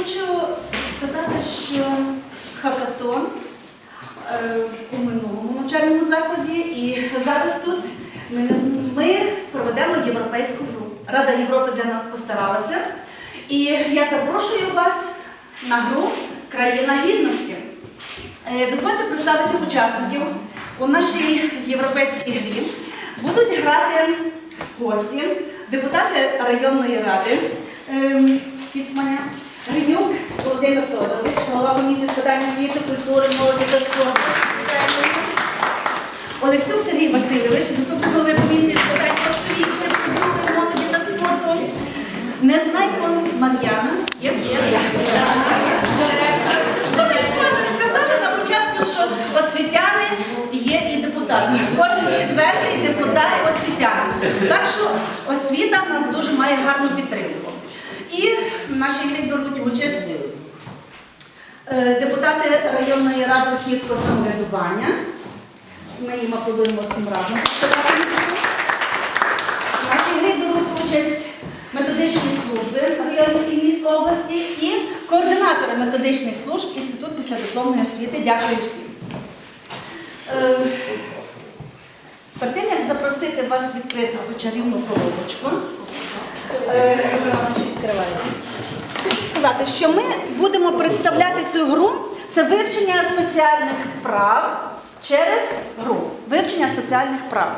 Хочу сказати, що хакатон е, у минулому навчальному закладі і зараз тут ми, проведемо європейську гру. Рада Європи для нас постаралася. І я запрошую вас на гру Країна гідності. Е, Дозвольте представити учасників у нашій європейській грі. Будуть грати гості, депутати районної ради ем, Кісманя, Гринюк Володимир Тодорович, голова комісії з питань освіти, культури, молоді та спорту. Олексюк Сергій Васильович, заступник голови комісії з питань освіти, культури, молоді та спорту. Незнайко Мар'яна. Є? Сказали на початку, що освітяни є і депутати. Кожен четвертий депутат освітяни. Так що освіта нас дуже має гарну підтримку. І в нашій грі беруть участь е, депутати районної ради учнівського самоврядування. Ми їм аплодуємо всім разом. В нашій грі беруть участь методичні служби районної і міської області і координатори методичних служб Інститут післядипломної освіти. Дякую всім. Е, Перед тим, як запросити вас відкрити цю чарівну коробочку, е, відкриваю. Хочу сказати, що ми будемо представляти цю гру. Це вивчення соціальних прав через гру. Вивчення соціальних прав.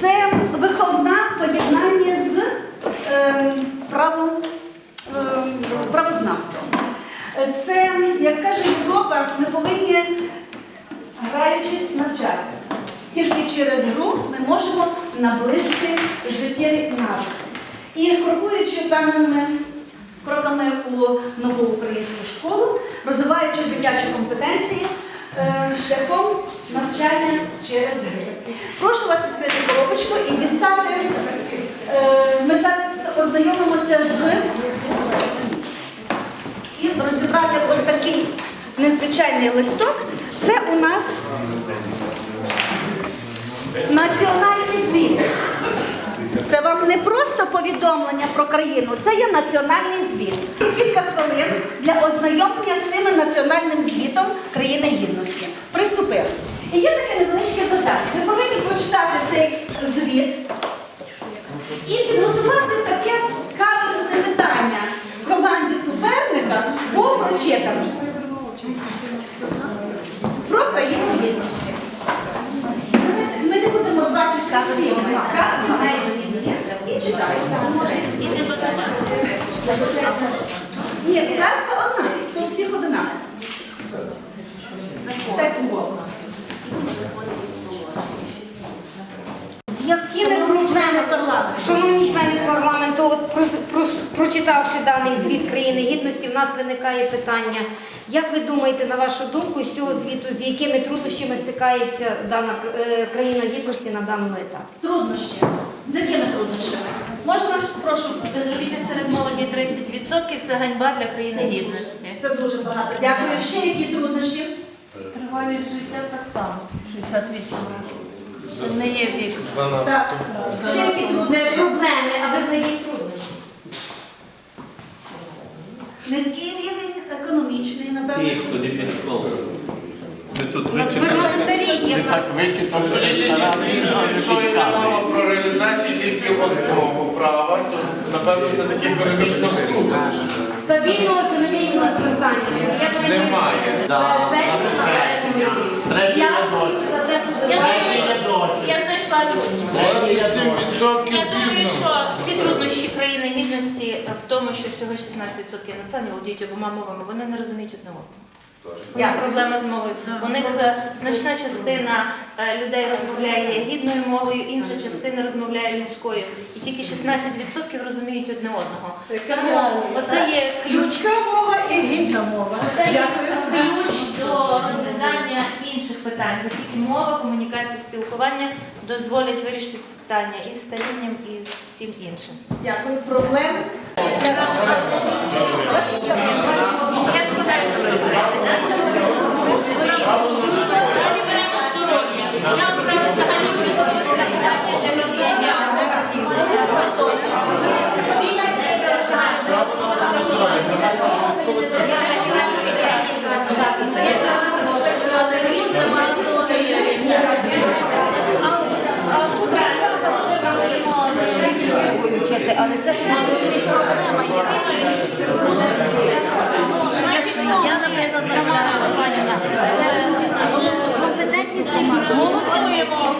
Це виховна поєднання з е, правом, е, правознавством. Це, як каже Європа, ми повинні, граючись, навчатися. Тільки через гру ми можемо наблизити життєві навики. І крокуючи певними кроками у нову українську школу, розвиваючи дитячі компетенції е, шляхом навчання через гри. Прошу вас відкрити коробочку і дістати. е, Ми зараз ознайомимося з і розібрати ось такий незвичайний листок. Це у нас національний звіт. Це вам не просто повідомлення про країну, це є національний звіт. Кілька хвилин для ознайомлення з цим національним звітом країни гідності. Приступили. І є таке невеличке завдання. Ви повинні прочитати цей звіт і підготувати таке каверсне питання команді суперника по прочитанню про країну гідності. Ми не будемо бачити всі картки на гідності і читаємо. Ні, картка одна, то всіх одна. З якими члени члени парламенту. Шановні члени парламенту, от про- про- прочитавши даний звіт країни гідності, в нас виникає питання. Як ви думаєте, на вашу думку, з цього звіту, з якими труднощами стикається дана е, країна гідності на даному етапі? Труднощі. З якими труднощами? Можна, прошу, Безробіття серед молоді 30% це ганьба для країни гідності. Це дуже багато. Дякую. Ще які труднощі? Тривалість життя так само, 68 років. Це не є вік. Так. Ще які Це проблеми, а ви знайдіть труднощі. Низький рівень економічний, напевно. Ті, хто не. Ми тут У нас вичитали. парламентарі є, Ми в нас так вичитали, що зі але якщо йде підказує. мова про реалізацію тільки одного права, то напевно це таки економічно скруто. стабільного економічного зростання. Я думаю, Немає. Да, безпечно але належному рівні. Третій Дякую рядочок. за те, що ви Я бачите. я знайшла трудність. Третій рядочок. Я думаю, що всі труднощі країни гідності в тому, що всього 16% населення володіють обома мовами, вони не розуміють одне одного. У проблема з мовою. У них е, значна частина е, людей розмовляє гідною мовою, інша частина розмовляє людською. І тільки 16% розуміють одне одного. Тому оце є ключ. Людська мова і гідна мова. Це є ключ до розв'язання інших питань, бо тільки мова, комунікація, спілкування дозволять вирішити ці питання і з старінням, і з всім іншим. Дякую. Проблем. зробити, але це буде проблема. Я, наприклад, Тамара Степанівна, компетентність не голосуємо.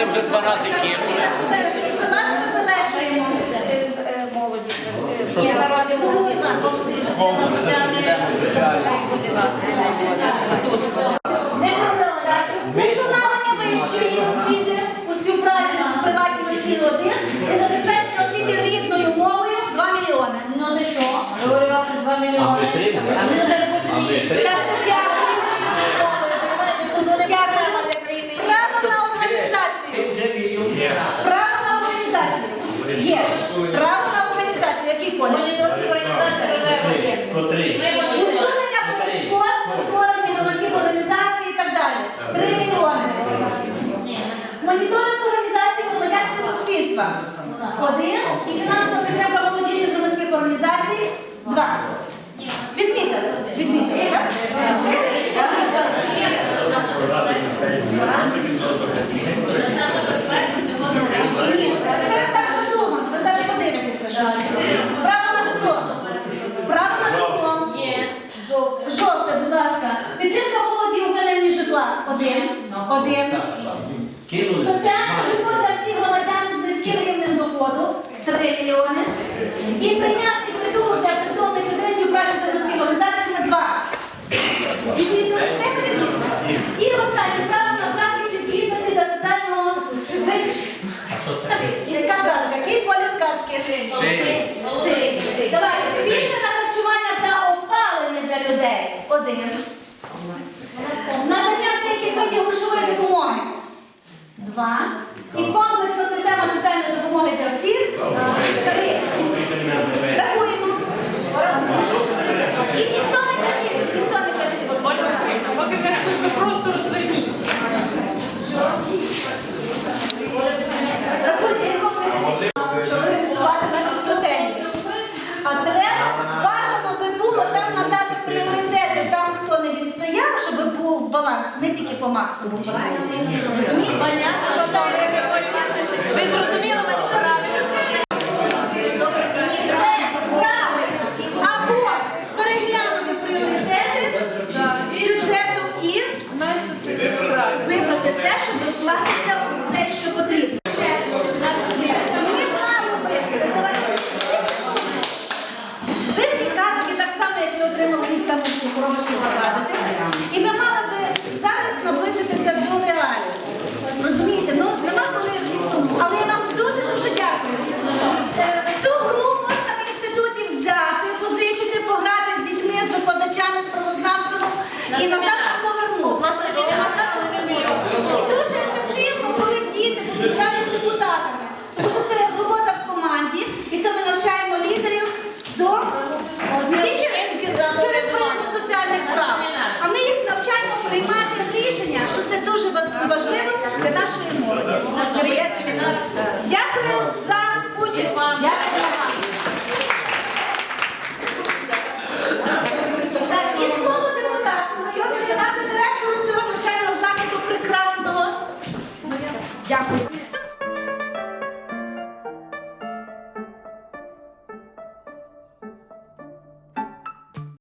вони вже 12 є. Будь ласка, завершуємо молоді. Є народні молоді, конкурс системи соціальної. Буде вас. вами. Один. І фінансова підтримка молодіжних громадських організацій. Два. Відміти Відмітили, так? Ні, це так задумано. Ви зараз подивитеся, право на житло. Право на житло. Жовте, будь ласка. Підтримка молоді у винаймі житла. Один. Один. і прийняти притулок для бездомних людей співпраці з громадськими організаціями 2. Відповідно до відповідності. І останнє право на захист відповідності до соціального картка. Який колір картки? Давайте. Сільне на харчування та опалення для людей. Один. На заняття сьогодні грошової допомоги. Два. максимум. Правильно? Звання.